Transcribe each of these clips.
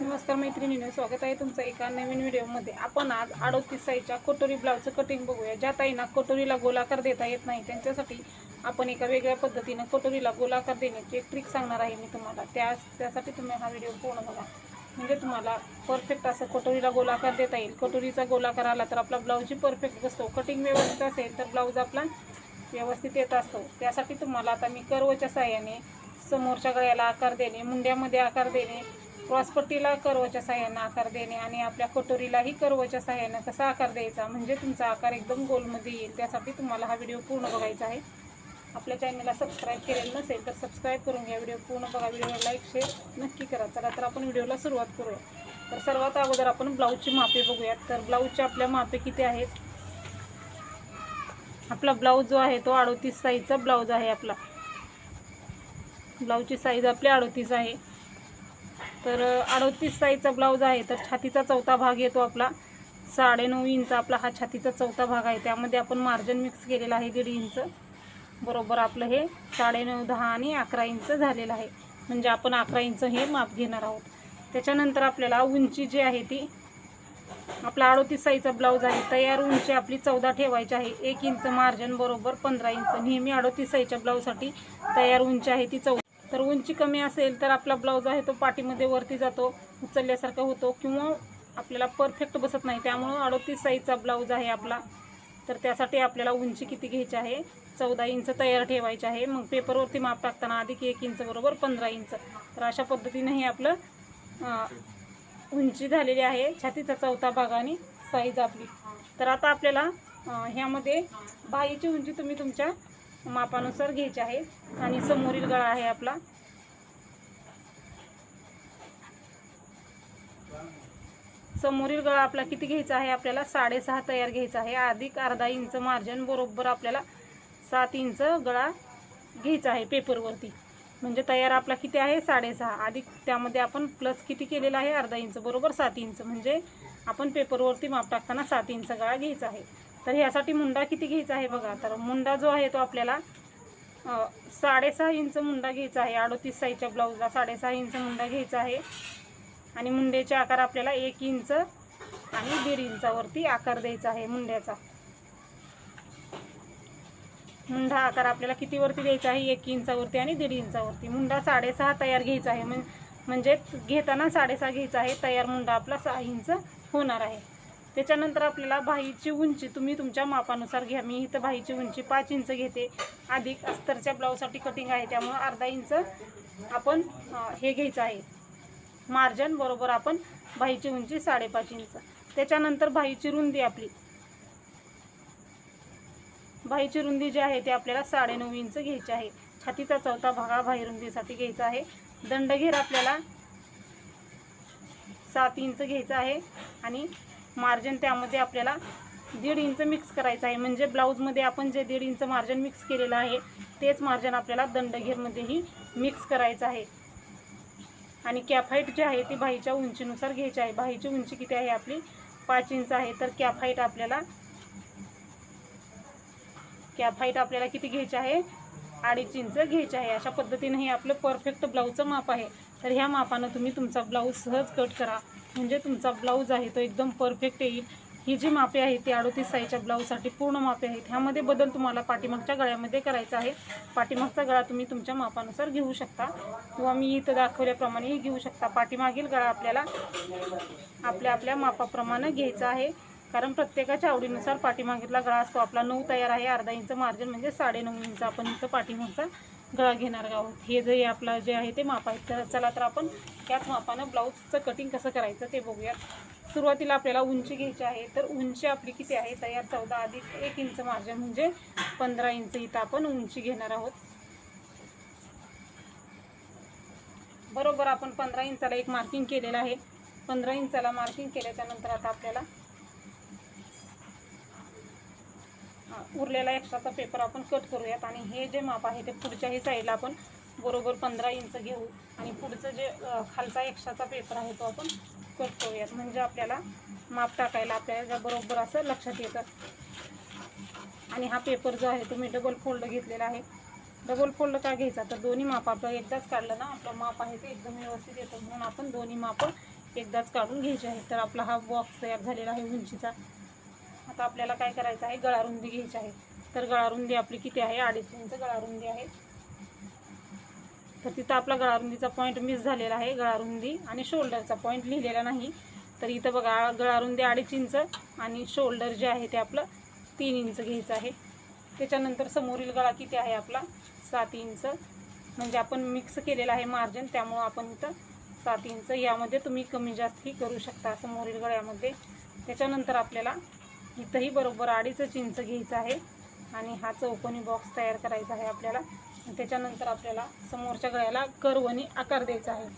नमस्कार मैत्रिणीने स्वागत आहे तुमचं एका नवीन व्हिडिओमध्ये. आपण आज अडोतीस साईजच्या कटोरी ब्लाऊजचं कटिंग बघूया. ज्या ताईंना कटोरीला गोलाकार देता येत नाही त्यांच्यासाठी आपण एका वेगळ्या पद्धतीनं कटोरीला गोलाकार देण्याची एक ट्रिक सांगणार आहे मी तुम्हाला. त्या त्यासाठी तुम्ही हा व्हिडिओ पूर्ण बघा. म्हणजे तुम्हाला परफेक्ट असं कटोरीला गोलाकार देता येईल. कटोरीचा गोलाकार आला तर आपला ब्लाऊजही परफेक्ट बसतो. कटिंग व्यवस्थित असेल तर ब्लाऊज आपला व्यवस्थित येत असतो. त्यासाठी तुम्हाला आता मी कर्वच्या साह्याने समोरच्या गळ्याला आकार देणे मुंड्यामध्ये आकार देणे क्रॉसपट्टीला कर्वच्या साह्यानं आकार देणे आणि आपल्या कटोरीलाही कर्वच्या साह्यानं कसा आकार द्यायचा म्हणजे तुमचा आकार एकदम गोलमध्ये येईल. त्यासाठी तुम्हाला हा व्हिडिओ पूर्ण बघायचा आहे. आपल्या चॅनलला सबस्क्राईब केलेलं नसेल तर सबस्क्राईब करून घ्या. व्हिडिओ पूर्ण बघा. व्हिडिओला लाईक शेअर नक्की करा. चला तर आपण व्हिडिओला सुरुवात करूया. तर सर्वात अगोदर आपण ब्लाऊजची मापे बघूयात. तर ब्लाऊजचे आपल्या मापे किती आहेत? आपला ब्लाऊज जो आहे तो अडोतीस साईजचा ब्लाऊज आहे आपला. ब्लाऊजची साईज आपली अडोतीस आहे. तर अडोतीस साईजचा ब्लाऊज आहे तर छातीचा चौथा भाग येतो आपला. साडेनऊ इंच आपला हा छातीचा चौथा भाग आहे. त्यामध्ये आपण मार्जिन मिक्स केलेलं आहे दीड इंच. बरोबर आपलं हे साडेनऊ दहा आणि अकरा इंच झालेलं आहे. म्हणजे आपण अकरा इंच हे माप घेणार आहोत. त्याच्यानंतर आपल्याला उंची जी आहे ती आपला अडोतीस साईजचा ब्लाऊज आहे. तयार उंची आपली चौदा ठेवायची आहे. एक इंच मार्जिन बरोबर पंधरा इंच. नेहमी अडोतीस साईजच्या ब्लाऊजसाठी तयार उंची आहे ती चौदा तर उंची कमी असेल तर आपला ब्लाऊज आहे तो पाठीमध्ये वरती जातो उचलल्यासारखा होतो किंवा आपल्याला परफेक्ट बसत नाही. त्यामुळं अडतीस साईजचा ब्लाऊज आहे आपला. तर त्यासाठी आपल्याला उंची किती घ्यायची आहे? चौदा इंच तयार ठेवायची आहे. मग पेपरवरती माप टाकताना अधिक एक इंच बरोबर पंधरा इंच. तर अशा पद्धतीने हे आपलं उंची झालेली आहे. छातीचा चौथा भाग आणि साईज आपली. तर आता आपल्याला ह्यामध्ये बाईची उंची तुम्ही तुमच्या मापानुसार घ्यायचे आहे आणि समोरील गळा आहे आपला. समोरील गळा आपला किती घ्यायचा आहे? आपल्याला साडेसहा तयार घ्यायचा आहे. अधिक अर्धा इंच मार्जिन बरोबर आपल्याला सात इंच गळा घ्यायचा आहे पेपरवरती. म्हणजे तयार आपला किती आहे? साडेसहा. अधिक त्यामध्ये आपण प्लस किती केलेला आहे? अर्धा इंच. बरोबर सात इंच. म्हणजे आपण पेपरवरती माप टाकताना सात इंच गळा घ्यायचा आहे. तर ह्यासाठी मुंडा किती घ्यायचा आहे बघा. तर मुंडा जो आहे तो आपल्याला साडेसहा इंच मुंडा घ्यायचा आहे. अडोतीस साईजच्या ब्लाऊजला साडेसहा इंच मुंडा घ्यायचा आहे. आणि मुंड्याचे आकार आपल्याला एक इंच आणि दीड इंचावरती आकार द्यायचा आहे मुंड्याचा. मुंडा आकार आपल्याला कितीवरती द्यायचा आहे? एक इंचावरती आणि दीड इंचावरती. मुंडा साडेसहा तयार घ्यायचा आहे. म्हणजे घेताना साडेसहा घ्यायचा आहे. तयार मुंडा आपला सहा इंच होणार आहे. त्याच्यानंतर आपल्याला बाहीची उंची तुम्ही तुमच्या मापानुसार घ्या. मी इथं बाहीची उंची पाच इंच घेते. अधिक अस्तरच्या ब्लाऊजसाठी कटिंग आहे. त्यामुळं अर्धा इंच आपण हे घ्यायचं आहे. मार्जन बरोबर आपण बाहीची उंची साडेपाच इंच. त्याच्यानंतर बाहीची रुंदी आपली. बाहीची रुंदी जी आहे ती आपल्याला साडेनऊ इंच घ्यायची आहे. छातीचा चौथा भागा बाही रुंदीसाठी घ्यायचा आहे. दंडघेर आपल्याला सात इंच घ्यायचा आहे. आणि मार्जिन त्यामध्ये आपल्याला दीड इंच मिक्स करायचं आहे. म्हणजे ब्लाऊजमध्ये आपण जे दीड इंच मार्जिन मिक्स केलेलं आहे तेच मार्जिन आपल्याला दंडघेरमध्येही मिक्स करायचं आहे. आणि कॅफाईट जी आहे ती भाईच्या उंचीनुसार घ्यायची आहे. भाईची उंची किती आहे? आपली पाच इंच आहे. तर कॅफाईट आपल्याला कॅफाईट आपल्याला किती घ्यायची आहे? अडीच इंच घ्यायची आहे. अशा पद्धतीने हे आपलं परफेक्ट ब्लाऊजचं माप आहे. तर ह्या मापानं तुम्ही तुमचा ब्लाऊज सहज कट करा. म्हणजे तुमचा ब्लाऊज आहे तो एकदम परफेक्ट येईल. ही जी मापे आहेत ती अडोतीस साईजच्या ब्लाऊजसाठी पूर्ण मापे आहेत. ह्यामध्ये बदल तुम्हाला पाठीमागच्या गळ्यामध्ये करायचा आहे. पाठीमागचा गळा तुम्ही तुमच्या मापानुसार घेऊ शकता. किंवा मी इथं दाखवल्याप्रमाणेही घेऊ शकता. पाठीमागील गळा आपल्याला आपल्या आपल्या मापाप्रमाणे घ्यायचा आहे. कारण प्रत्येकाच्या आवडीनुसार पाठीमागीतला गळा असतो. आपला नऊ तयार आहे. अर्धा इंच मार्जिन म्हणजे साडेनऊ इंच. आपण इथं पाठीमागचा गळा घेणार आहोत. हे जे आपलं जे आहे ते माप आहे. तर चला तर आपण त्याच मापानं ब्लाऊजचं कटिंग कसं करायचं ते बघूयात. सुरुवातीला आपल्याला उंची घ्यायची आहे. तर उंची आपली किती आहे? तयार चौदा अधिक एक इंच मार्जिन म्हणजे पंधरा इंच इथं आपण उंची घेणार आहोत. बरोबर आपण पंधरा इंचाला एक मार्किंग केलेलं आहे. पंधरा इंचाला मार्किंग केल्याच्यानंतर आता आपल्याला हा, उरलेला एक्स्ट्राचा पेपर आपण कट करूयात. आणि हे जे माप आहे ते पुढच्याही साईडला आपण बरोबर पंधरा इंच घेऊ. आणि पुढचं जे खालचा एक्स्ट्राचा पेपर आहे तो आपण कट करूयात. म्हणजे आपल्याला माप टाकायला आपल्याला बरोबर असं लक्षात येतं. आणि हा पेपर जो आहे तो मी डबल फोल्ड घेतलेला आहे. डबल फोल्ड का घ्यायचा? तर दोन्ही माप आपलं एकदाच काढलं ना? आपलं माप आहे ते एकदम व्यवस्थित येतं. म्हणून आपण दोन्ही माप एकदाच काढून घ्यायचे आहे तर आपला हा बॉक्स तयार झालेला आहे उंचीचा. आता आपल्याला काय करायचं आहे? गळारुंदी घ्यायची आहे. तर गळारुंदी आपली किती आहे? अडीच इंच गळारुंदी आहे. तर तिथं आपला गळारुंदीचा पॉईंट मिस झालेला आहे. गळारुंदी आणि शोल्डरचा पॉईंट लिहिलेला नाही. तर इथं बघा गळारुंदी अडीच इंच आणि शोल्डर जे आहे ते आपलं तीन इंच घ्यायचं आहे. त्याच्यानंतर समोरील गळा किती आहे? आपला सात इंच. म्हणजे आपण मिक्स केलेला आहे मार्जिन त्यामुळं आपण इथं सात इंच यामध्ये तुम्ही कमी जास्तही करू शकता समोरील गळ्यामध्ये. त्याच्यानंतर आपल्याला इथंही बरोबर अडीच इंच घ्यायचं आहे. आणि हा चौकोनी बॉक्स तयार करायचा आहे आपल्याला. त्याच्यानंतर आपल्याला समोरच्या गळ्याला कर्वनी आकार द्यायचा आहे.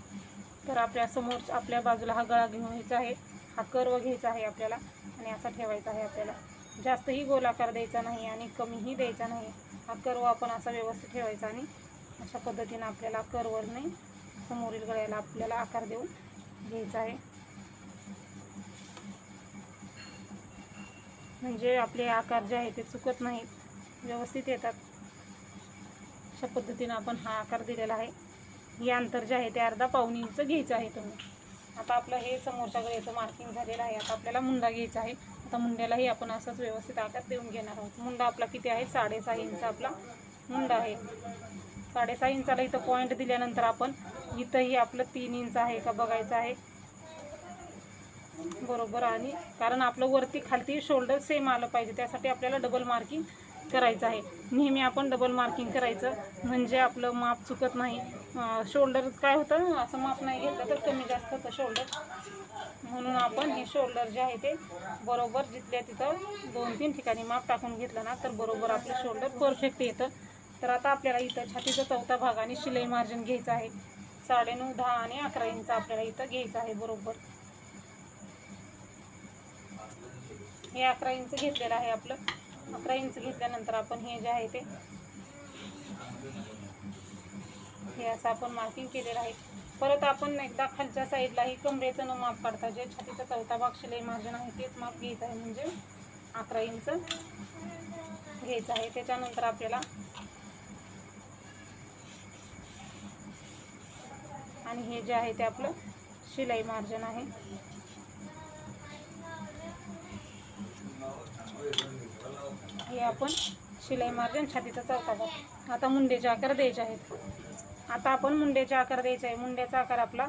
तर आपल्यासमोर आपल्या बाजूला हा गळा घेऊन घ्यायचा आहे. हा कर्व घ्यायचा आहे आपल्याला. आणि असा ठेवायचा आहे आपल्याला. जास्तही गोलाकार द्यायचा नाही आणि कमीही द्यायचा नाही. हा कर्व आपण असा व्यवस्थित ठेवायचा आणि अशा पद्धतीनं आपल्याला कर्वरने समोरील गळ्याला आपल्याला आकार देऊन घ्यायचा आहे. म्हणजे आपले आकार जे आहे ते चुकत नाहीत. व्यवस्थित येतात. अशा पद्धतीनं आपण हा आकार दिलेला आहे. हे अंतर जे आहे ते अर्धा पाऊन इंच घ्यायचं आहे तुम्ही. आता आपलं हे समोरच्या गळ्याचं मार्किंग झालेलं आहे. आता आपल्याला मुंडा घ्यायचा आहे. आता मुंड्यालाही आपण असंच व्यवस्थित आकार देऊन घेणार आहोत. मुंडा आपला किती आहे? साडेसहा इंच आपला मुंडा आहे. साडेसहा इंचाला इथं पॉईंट दिल्यानंतर आपण इथंही आपलं तीन इंच आहे का बघायचं आहे. बरोबर आणि कारण आपलं वरती खालती शोल्डर सेम आलं पाहिजे. त्यासाठी आपल्याला डबल मार्किंग करायचं आहे. नेहमी आपण डबल मार्किंग करायचं. म्हणजे आपलं माप चुकत नाही. शोल्डर काय होतं? असं माप नाही घेतलं तर कमी जास्त होतं शोल्डर म्हणून आपण हे शोल्डर जे आहे ते बरोबर जिथल्या तिथं दोन तीन ठिकाणी माप टाकून घेतलं ना तर बरोबर आपलं शोल्डर परफेक्ट येतं. तर आता आपल्याला इथं छातीचा चौथा भाग आणि शिलाई मार्जिन घ्यायचं आहे. साडेनऊ दहा आणि अकरा इंच आपल्याला इथं घ्यायचं आहे बरोबर. हे अकरा इंच घेतलेलं आहे आपलं. अकरा इंच घेतल्यानंतर आपण हे जे आहे ते हे असं आपण मार्किंग केलेलं आहे. परत आपण एकदा खालच्या साईडलाही कमरेचं न माप काढता जे छातीचा चौथा भाग शिलाई मार्जिन आहे तेच माप घ्यायचं आहे. म्हणजे अकरा इंच घ्यायचं आहे. त्याच्यानंतर आपल्याला आणि हे जे आहे ते आपलं शिलाई मार्जिन आहे. हे आपण शिलाई मार्जन छातीचा चौथा भाग. आता मुंडेचे आकार द्यायचे आहेत. आता आपण मुंडेचे आकार द्यायचे आहे. मुंड्याचा आकार आपला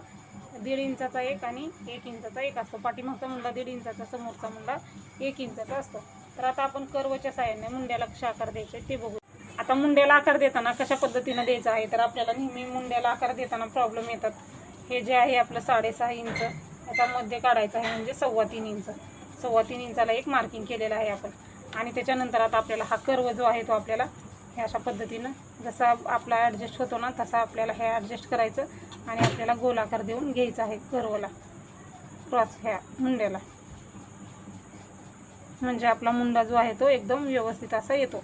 दीड इंचाचा एक आणि एक इंचाचा एक असतो. पाठीमागचा मुंडा दीड इंचाचा समोरचा मुंडा एक इंचाचा असतो. तर आता आपण कर्वच्या साह्याने मुंड्याला कशा आकार द्यायचे ते बघू. आता मुंड्याला आकार देताना कशा पद्धतीनं द्यायचा आहे? तर आपल्याला नेहमी मुंड्याला आकार देताना प्रॉब्लेम येतात. हे जे आहे आपलं साडेसहा इंच आता मध्य काढायचा आहे म्हणजे सव्वा तीन इंच. सव्वा तीन इंचाला एक मार्किंग केलेलं आहे आपण. आणि त्याच्यानंतर आता आपल्याला हा कर्व जो आहे तो आपल्याला हे अशा पद्धतीनं जसा आपला ॲडजस्ट होतो ना तसा आपल्याला हे ॲडजस्ट करायचं आणि आपल्याला गोलाकार देऊन घ्यायचा आहे कर्वला क्रॉस ह्या मुंड्याला. म्हणजे आपला मुंडा जो आहे तो एकदम व्यवस्थित असा येतो.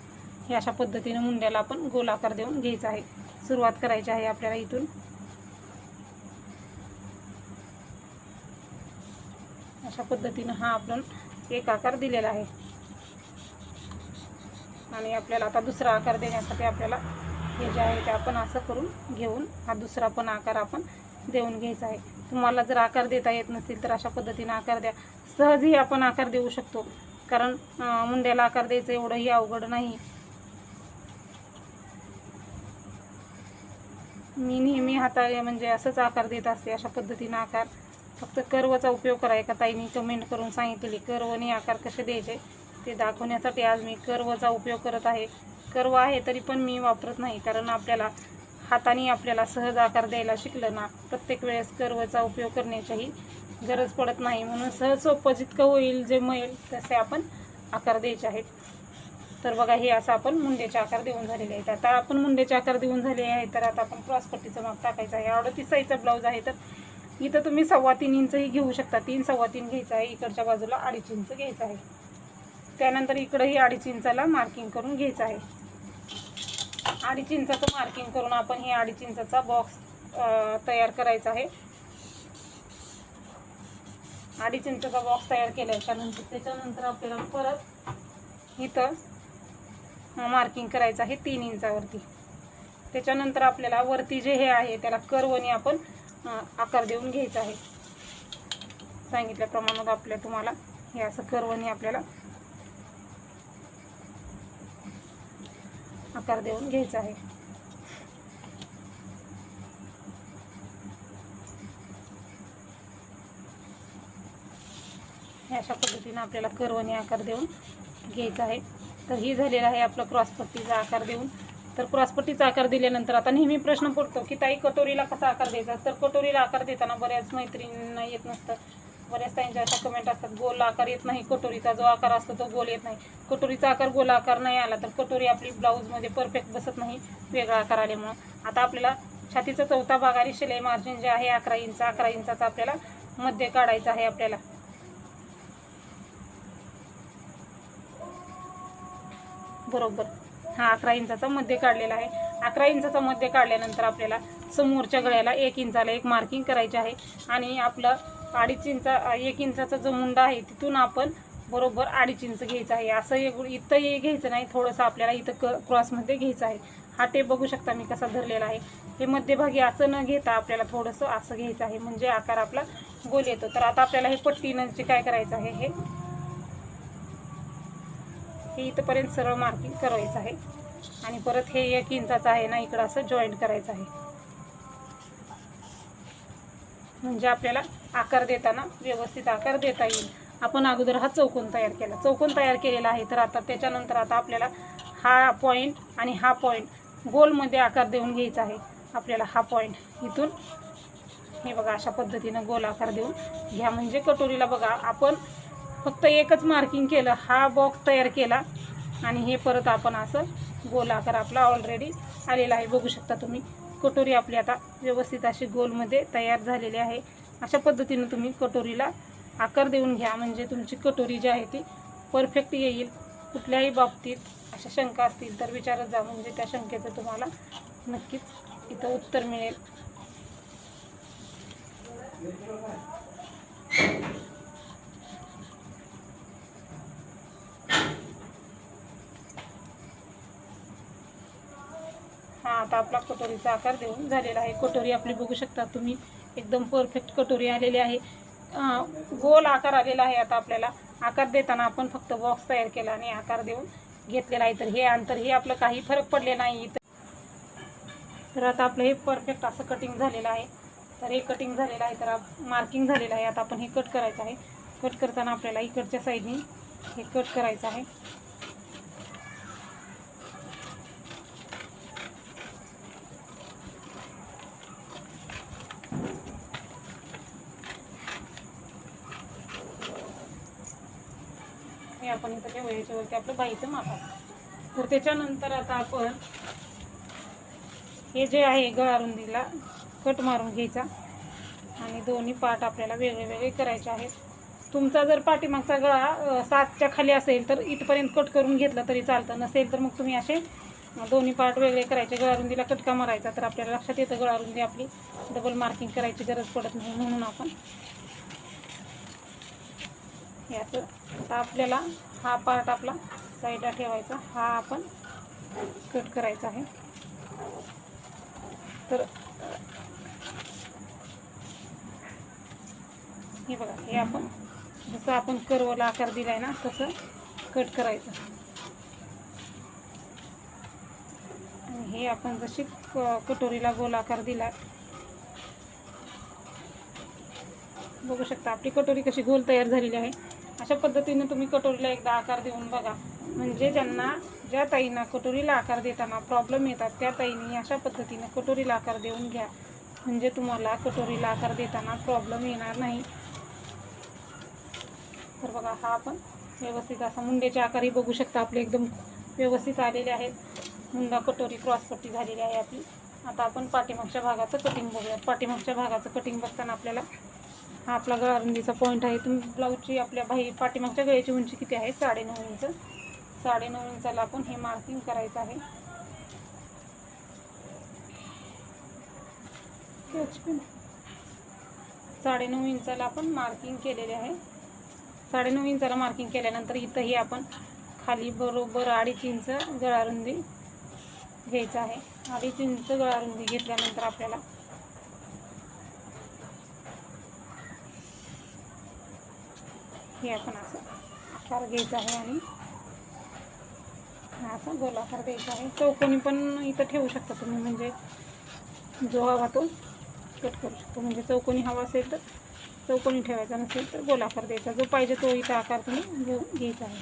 हे अशा पद्धतीने मुंड्याला आपण गोलाकार देऊन घ्यायचा आहे. सुरुवात करायची आहे आपल्याला इथून. अशा पद्धतीनं हा आपण एक आकार दिलेला आहे. आणि आपल्याला आता दुसरा आकार देण्यासाठी आपल्याला हे जे आहे ते आपण असं करून घेऊन हा दुसरा पण आकार आपण देऊन घ्यायचा आहे. तुम्हाला जर आकार देता येत नसेल तर अशा पद्धतीनं आकार द्या. सहजही आपण आकार देऊ शकतो. कारण मुंड्याला आकार द्यायचं एवढंही अवघड नाही. मी नेहमी हाता म्हणजे असंच आकार देत असते अशा पद्धतीनं आकार. फक्त कर्वचा उपयोग करा. एका ताईने कमेंट करून सांगितलेली कर्वने आकार कसे द्यायचे? ते दाखवण्यासाठी आज मी कर्वचा उपयोग करत आहे. कर्व आहे तरी पण मी वापरत नाही कारण आपल्याला हाताने आपल्याला सहज आकार द्यायला शिकलं ना प्रत्येक वेळेस कर्वचा उपयोग करण्याचीही गरज पडत नाही. म्हणून सहज सोपं जितकं होईल जे मिळेल तसे आपण आकार द्यायचे आहेत. तर बघा हे असं आपण मुंड्याचे आकार देऊन झालेले आहेत. आता आपण मुंड्याचे आकार देऊन झाले आहे तर आता आपण क्रॉसपट्टीचं माप टाकायचं आहे. अडतीसाईचा ब्लाऊज आहे तर इथं तुम्ही सव्वा तीन इंचही घेऊ शकता. तीन सव्वा तीन घ्यायचं आहे इकडच्या बाजूला अडीच इंच घ्यायचं आहे. त्यानंतर इकडंही अडीच इंचाला मार्किंग करून घ्यायचं आहे. अडीच इंचाचं मार्किंग करून आपण हे अडीच इंचाचा बॉक्स तयार करायचा आहे. अडीच इंचाचा बॉक्स तयार केल्याच्यानंतर त्याच्यानंतर आपल्याला परत इथं मार्किंग करायचं आहे तीन इंचावरती. त्याच्यानंतर आपल्याला वरती जे हे आहे त्याला कर्वनी आपण आकार देऊन घ्यायचा आहे. सांगितल्याप्रमाणे आपल्या तुम्हाला हे असं कर्वणी आपल्याला आकार देऊन घ्यायचा आहे. अशा पद्धतीनं आपल्याला कर्वणी आकार देऊन घ्यायचा आहे. तर ही झालेला आहे आपलं क्रॉसपट्टीचा आकार देऊन. तर क्रॉसपट्टीचा आकार दिल्यानंतर आता नेहमी प्रश्न पडतो की ताई कटोरीला कसा आकार द्यायचा? तर कटोरीला आकार देताना बऱ्याच मैत्रिणींना येत नसतं बऱ्याच त्यांच्या अशा कमेंट असतात गोल आकार येत नाही कटोरीचा जो आकार असतो तो गोल येत नाही. कटोरीचा आकार गोल आकार नाही आला तर कटोरी आपली ब्लाऊजमध्ये परफेक्ट बसत नाही वेगळा आकार आल्यामुळं. आता आपल्याला छातीचा चौथा भाग आणि शिलाई मार्जिन जे आहे अकरा इंच अकरा इंचाचा आपल्याला मध्य काढायचा आहे आपल्याला. बरोबर. हा अकरा इंचाचा मध्य काढलेला आहे. अकरा इंचाचा मध्य काढल्यानंतर आपल्याला समोरच्या गळ्याला एक इंचाला एक मार्किंग करायचे आहे. आणि आपलं अडीच इंचा एक इंचाचा जो मुंडा आहे तिथून आपण बरोबर अडीच इंच घ्यायचं आहे. असं एक इथं हे घ्यायचं नाही थोडंसं आपल्याला इथं क क्रॉसमध्ये घ्यायचं आहे. हा टेप बघू शकता मी कसा धरलेला आहे. हे मध्यभागी असं न घेता आपल्याला थोडंसं असं घ्यायचं आहे. म्हणजे आकार आपला गोल येतो. तर आता आपल्याला हे पट्टीनं जे काय करायचं आहे हे हे इथंपर्यंत सरळ मार्किंग करायचं आहे. आणि परत हे एक इंचाचं आहे ना इकडं असं जॉईंट करायचं आहे. म्हणजे आपल्याला आकार देताना व्यवस्थित आकार देता येईल. आपण अगोदर हा चौकोन तयार केला. चौकोन तयार केलेला आहे तर आता त्याच्यानंतर आता आपल्याला हा पॉईंट आणि हा पॉईंट गोलमध्ये आकार देऊन घ्यायचा आहे. आपल्याला हा पॉईंट इथून हे बघा अशा पद्धतीनं गोल आकार देऊन घ्या. म्हणजे कटोरीला बघा आपण फक्त एकच मार्किंग केलं. हा बॉक्स तयार केला. आणि हे परत आपण असं गोल आकार आपला ऑलरेडी आलेला आहे. बघू शकता तुम्ही. कटोरी आपली आता व्यवस्थित अशी गोलमध्ये तयार झालेली आहे. अशा पद्धतीनं तुम्ही कटोरीला आकार देऊन घ्या. म्हणजे तुमची कटोरी जी आहे ती परफेक्ट येईल. कुठल्याही बाबतीत अशा शंका असतील तर विचारत जा. म्हणजे त्या शंकेचं तुम्हाला नक्कीच इथं उत्तर मिळेल. आता आपला कटोरीचा आकार देऊन झालेला आहे. कटोरी आपली बघू शकता तुम्ही एकदम परफेक्ट कटोरी आलेली आहे. गोल आकार आलेला आहे आता आपल्याला. आकार देताना आपण फक्त बॉक्स तयार केला आणि आकार देऊन घेतलेला आहे. तर हे अंतर हे आपलं काही फरक पडले नाही. इथं तर आता आपलं हे परफेक्ट असं कटिंग झालेलं आहे. तर हे कटिंग झालेलं आहे. तर मार्किंग झालेलं आहे. आता आपण हे कट करायचं आहे. कट करताना आपल्याला इकडच्या साईडनी हे कट करायचं आहे हे आपण त्याच्यावरती आपलं बाईचं माप आहे. तर त्याच्यानंतर आता आपण हे जे आहे गळारुंदीला कट मारून घ्यायचा. आणि दोन्ही पार्ट आपल्याला वेगळे वेगळे करायचे आहेत. तुमचा जर पाठीमागचा गळा सातच्या खाली असेल तर इथपर्यंत कट करून घेतला तरी चालतं. नसेल तर मग तुम्ही असे दोन्ही पार्ट वेगळे करायचे. गळारुंदीला कटका मारायचा? तर आपल्याला लक्षात येतं गळारुंदी आपली डबल मार्किंग करायची गरज पडत नाही म्हणून आपण हे असं. आता आपल्याला हा पार्ट आपला साईडला ठेवायचा. हा आपण कट करायचा आहे. तर हे बघा हे आपण जसं आपण कर्वला आकार दिलाय ना तसं कट करायचं. आणि हे आपण जशी कटोरीला गोल आकार दिला बघू शकता. आपली कटोरी कशी गोल तयार झालेली आहे. अशा पद्धतीने तुम्ही कटोरीला एकदा आकार देऊन बघा. म्हणजे ज्यांना ज्या ताईंना कटोरीला आकार देताना प्रॉब्लेम येतात त्या ताईंनी अशा पद्धतीने कटोरीला आकार देऊन घ्या. म्हणजे तुम्हाला कटोरीला आकार देताना प्रॉब्लेम येणार नाही. तर बघा हा आपण व्यवस्थित असा मुंड्याचे आकारही बघू शकता. आपले एकदम व्यवस्थित आलेले आहेत. मुंडा कटोरी क्रॉसपट्टी झालेली आहे आपली. आता आपण पाठीमागच्या भागाचं कटिंग बघूयात. पाठीमागच्या भागाचं कटिंग बघताना आपल्याला हा आपला गळारुंदीचा पॉईंट आहे. तुम्ही ब्लाऊजची आपल्या बाही पाठीमागच्या गळ्याची उंची किती आहे? साडेनऊ इंच. साडेनऊ इंचाला आपण हे मार्किंग करायचं आहे. साडेनऊ इंचाला आपण मार्किंग केलेले आहे. साडेनऊ इंचाला मार्किंग केल्यानंतर इथंही आपण खाली बरोबर अडीच इंच गळारुंदी घ्यायचं आहे. अडीच इंच गळारुंदी घेतल्यानंतर आपल्याला हे आपण असं आकार घ्यायचा आहे आणि हा असा गोल द्यायचा आहे. चौकोनी पण इथं ठेवू शकता तुम्ही म्हणजे जो हवा तो कट करू शकतो. म्हणजे चौकोनी हवा असेल तर चौकोनी ठेवायचा नसेल तर गोलाकार द्यायचा. जो पाहिजे तो इथं आकार तुम्ही घेऊ घ्यायचा आहे.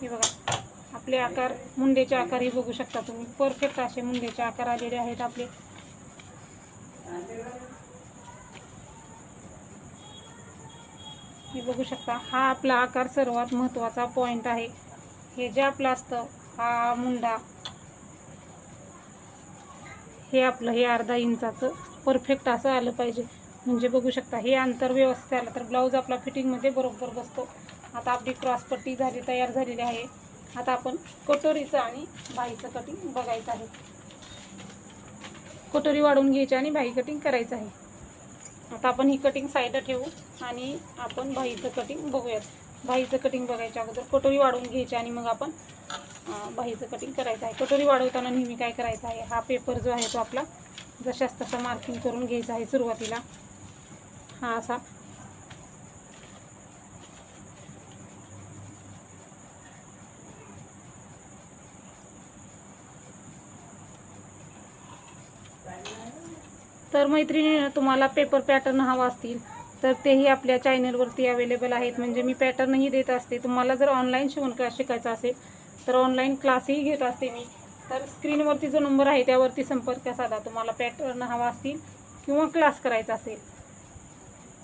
हे बघा आपले आकार मुंडेचे आकार हे बघू शकता तुम्ही. परफेक्ट असे मुंडेचे आकार आलेले आहेत आपले. बघू शकता हा आपला आकार सर्वात महत्त्वाचा पॉईंट आहे. हे जे आपलं असतं हा मुंडा हे आपलं हे अर्धा इंचाचं परफेक्ट असं आलं पाहिजे. म्हणजे बघू शकता हे अंतर व्यवस्थित आलं तर ब्लाऊज आपला फिटिंगमध्ये बरोबर बसतो. आता आपली क्रॉसपट्टी झाली तयार झालेली आहे. आता आपण कटोरीचं आणि बाईचं कटिंग बघायचं आहे. कटोरी वाढवून घ्यायची आणि बाई कटिंग करायचं आहे. आता आपण ही कटिंग साईडला ठेवू आणि आपण बाईचं कटिंग बघूयात. बाईचं कटिंग बघायच्या अगोदर कटोरी वाढवून घ्यायची आणि मग आपण अं, बाईचं कटिंग करायचं आहे. कटोरी वाढवताना नेहमी काय करायचं आहे? हा पेपर जो आहे तो आपला जशाच तसा मार्किंग करून घ्यायचा आहे सुरुवातीला. हा असा तर मैत्रिणी तुम्हाला पेपर पॅटर्न हवा असतील तर तेही आपल्या चॅनलवरती अवेलेबल आहेत. म्हणजे मी पॅटर्नही देत असते. तुम्हाला जर ऑनलाईन शिवणक्लास शिकायचा असेल तर ऑनलाईन क्लासही घेत असते मी. तर स्क्रीनवरती जो नंबर आहे त्यावरती संपर्क साधा. तुम्हाला पॅटर्न हवा असतील किंवा क्लास करायचा असेल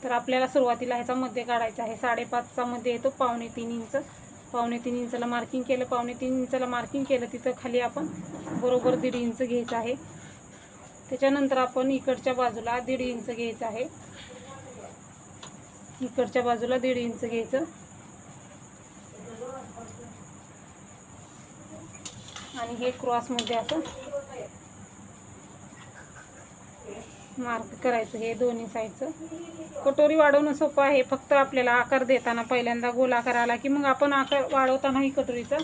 तर आपल्याला सुरुवातीला ह्याचा मध्ये काढायचा आहे. साडेपाचचा मध्ये येतो पावणे तीन इंच. पावणे तीन इंचाला मार्किंग केलं पावणे तीन इंचाला मार्किंग केलं तिथं खाली आपण बरोबर दीड इंच घ्यायचं आहे. त्याच्यानंतर आपण इकडच्या बाजूला दीड इंच घ्यायचं आहे. इकडच्या बाजूला दीड इंच घ्यायचं. आणि हे क्रॉसमध्ये असं मार्क करायचं हे दोन्ही साईडचं कटोरी वाढवणं सोपं आहे फक्त आपल्याला आकार देताना पहिल्यांदा गोलाकार आला की मग आपण आकार वाढवतानाही कटोरीचा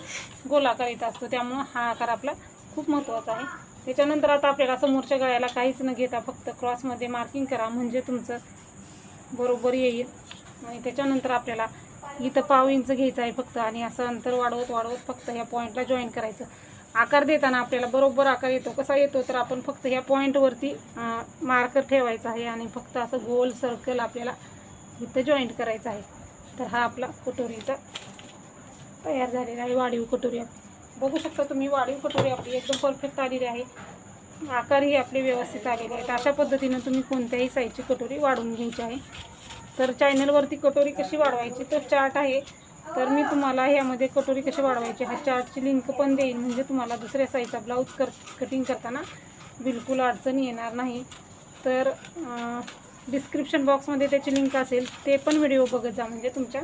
गोलाकार येत असतो. त्यामुळं हा आकार आपला खूप महत्त्वाचा आहे. त्याच्यानंतर आता आपल्याला समोरच्या गळ्याला काहीच न घेता फक्त क्रॉसमध्ये मार्किंग करा म्हणजे तुमचं बरोबर येईल. आणि त्याच्यानंतर आपल्याला इथं पाव इंच घ्यायचं आहे फक्त आणि असं अंतर वाढवत वाढवत फक्त ह्या पॉईंटला जॉईन करायचं. आकार देताना आपल्याला बरोबर आकार येतो. कसा येतो तर आपण फक्त ह्या पॉईंटवरती मार्कर ठेवायचा आहे आणि फक्त असं गोल सर्कल आपल्याला इथं जॉईंट करायचं आहे. तर हा आपला कटोरीचा तयार झालेला आहे वाढीव कटोरी. आपली बघू शकता तुम्ही वाढीव कटोरी आपली एकदम परफेक्ट आलेली आहे. आकारही आपले व्यवस्थित आलेले आहेत. अशा पद्धतीनं तुम्ही कोणत्याही साईजची कटोरी वाढवून घ्यायची आहे. तर चॅनलवरती कटोरी कशी वाढवायची तर चार्ट आहे. तर मी तुम्हाला ह्यामध्ये कटोरी कशी वाढवायची ह्या चार्टची लिंक पण देईन. म्हणजे तुम्हाला दुसऱ्या साईजचा ब्लाऊज कर कटिंग करताना बिलकुल अडचण येणार नाही. तर डिस्क्रिप्शन बॉक्समध्ये त्याची लिंक असेल ते पण व्हिडिओ बघत जा. म्हणजे तुमच्या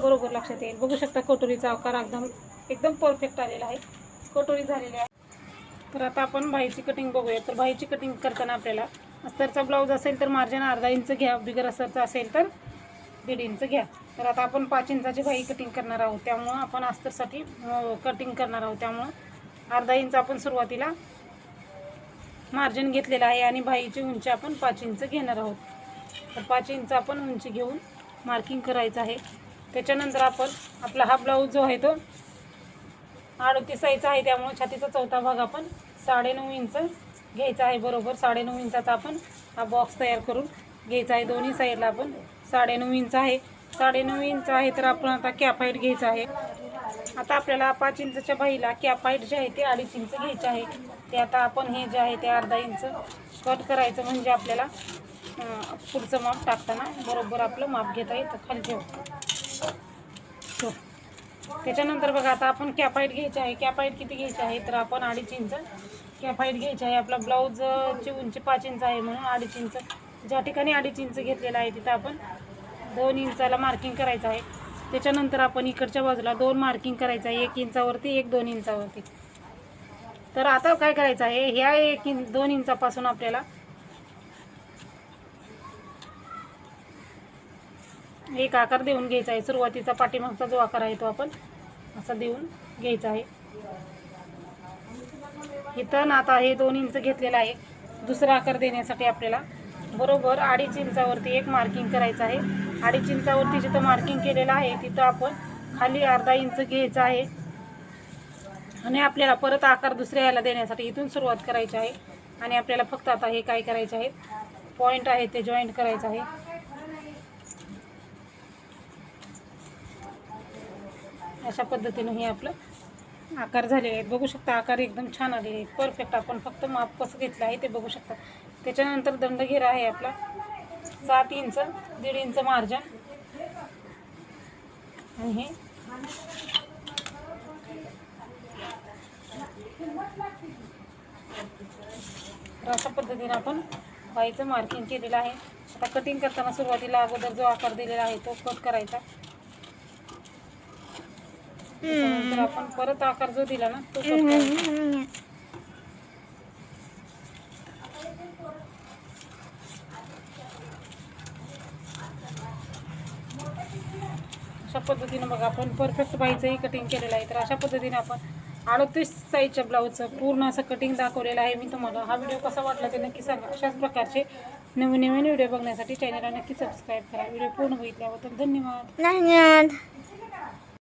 बरोबर लक्षात येईल. बघू शकता कटोरीचा आकार एकदम एकदम परफेक्ट आलेला आहे. कटोरी झालेली आहे. तर आता आपण भाईची कटिंग बघूया. तर भाईची कटिंग करताना आपल्याला अस्तरचा ब्लाऊज असेल तर मार्जिन अर्धा इंच घ्या. बिगर अस्तरचा असेल तर दीड इंच घ्या. तर आता आपण पाच इंचाची भाई कटिंग करणार आहोत. त्यामुळं आपण अस्तरसाठी कटिंग करणार आहोत. त्यामुळं अर्धा इंच आपण सुरुवातीला मार्जिन घेतलेलं आहे आणि भाईची उंची आपण पाच इंच घेणार आहोत. तर पाच इंच आपण उंची घेऊन मार्किंग करायचं आहे. त्याच्यानंतर आपण आपला हा ब्लाऊज जो आहे तो अडतीस साईजचा आहे त्यामुळे छातीचा चौथा भाग आपण साडेनऊ इंच घ्यायचा आहे बरोबर. साडेनऊ इंचाचा आपण हा बॉक्स तयार करून घ्यायचा आहे. दोन्ही साईडला आपण साडेनऊ इंच आहे. साडेनऊ इंच आहे तर आपण आता कॅप हाईट घ्यायचा आहे. आता आपल्याला पाच इंचच्या बाईला कॅप हाईट जे आहे ते अडीच इंच घ्यायचे आहे. ते आता आपण हे जे आहे ते अर्धा इंच कट करायचं म्हणजे आपल्याला पुढचं माप टाकताना बरोबर आपलं माप घेता येतं खाली ठेव. त्याच्यानंतर बघा आता आपण कॅपाईट घ्यायची आहे. कॅपाईट किती घ्यायची आहे? तर आपण अडीच इंच कॅपाईट घ्यायची आहे. आपला ब्लाऊजची उंची पाच इंच आहे म्हणून अडीच इंच. ज्या ठिकाणी अडीच इंच घेतलेलं आहे तिथं आपण दोन इंचाला मार्किंग करायचं आहे. त्याच्यानंतर आपण इकडच्या बाजूला दोन मार्किंग करायचं आहे. एक इंचावरती एक दोन इंचावरती. तर आता काय करायचं आहे? ह्या एक इंच दोन इंचापासून आपल्याला एक आकार देऊन घ्यायचा आहे. सुरुवातीचा पाठीमागचा जो आकार आहे तो आपण असा देऊन घ्यायचा आहे. इथं ना आता हे दोन इंच घेतलेलं आहे. दुसरा आकार देण्यासाठी आपल्याला बरोबर अडीच इंचावरती एक मार्किंग करायचं आहे. अडीच इंचावरती जिथं मार्किंग केलेलं आहे तिथं आपण खाली अर्धा इंच घ्यायचं आहे. आणि आपल्याला परत आकार दुसऱ्या याला देण्यासाठी इथून सुरुवात करायची आहे. आणि आपल्याला फक्त आता हे काय करायचे आहे पॉईंट आहे ते जॉईंट करायचं आहे. अशा पद्धतीनं हे आपलं आकार झालेले आहेत. बघू शकता आकार एकदम छान आलेले आहेत. परफेक्ट आपण फक्त माप कसं घेतलं आहे ते बघू शकता. त्याच्यानंतर दंडघेरा आहे आपला. सात इंच दीड इंच मार्जन आणि हे तर अशा पद्धतीने आपण बाईचं मार्किंग केलेलं आहे. आता कटिंग करताना सुरुवातीला अगोदर जो आकार दिलेला आहे तो कट करायचा. त्याच्यानंतर आपण परत आकार जो दिला ना तो अशा पद्धतीनं बघा आपण परफेक्ट बाईचंही कटिंग केलेलं आहे. तर अशा पद्धतीने आपण अडतीस साईजच्या ब्लाऊजचं पूर्ण असं कटिंग दाखवलेलं आहे मी तुम्हाला. हा व्हिडिओ कसा वाटला ते नक्की सांगा. अशाच प्रकारचे नवीन नवीन व्हिडिओ बघण्यासाठी चॅनलला नक्की सबस्क्राईब करा. व्हिडिओ पूर्ण बघितल्याबद्दल धन्यवाद. धन्यवाद.